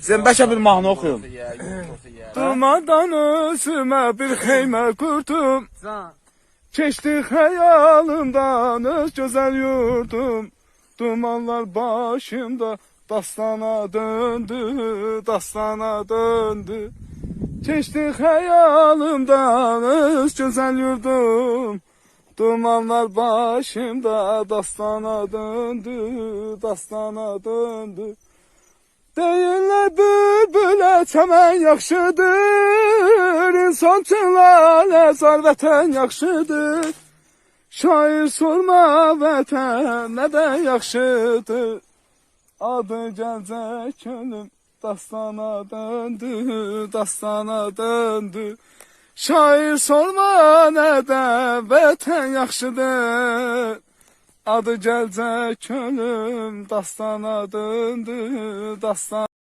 Sen bəlkə bir mahnı oxuyun. Dumandan özüme bir heyme kurdum Can. Keçti hayalımdan öz güzel yurdum. Dumanlar başımda dastana döndü, dastana döndü. Keçti hayalımdan öz güzel yurdum. Dumanlar başımda dastana döndü, dastana döndü Deyirlər bülbülə çəmən yaxşıdır, insan üçün lalə zar vətən yaxşıdır. Şair sorma vətən nədən yaxşıdır. Adı gəlcək könlüm dastana döndü, dastana döndü. Şair sorma nədən vətən yaxşıdır. Adı gəlcək könlüm dastana döndü, dastan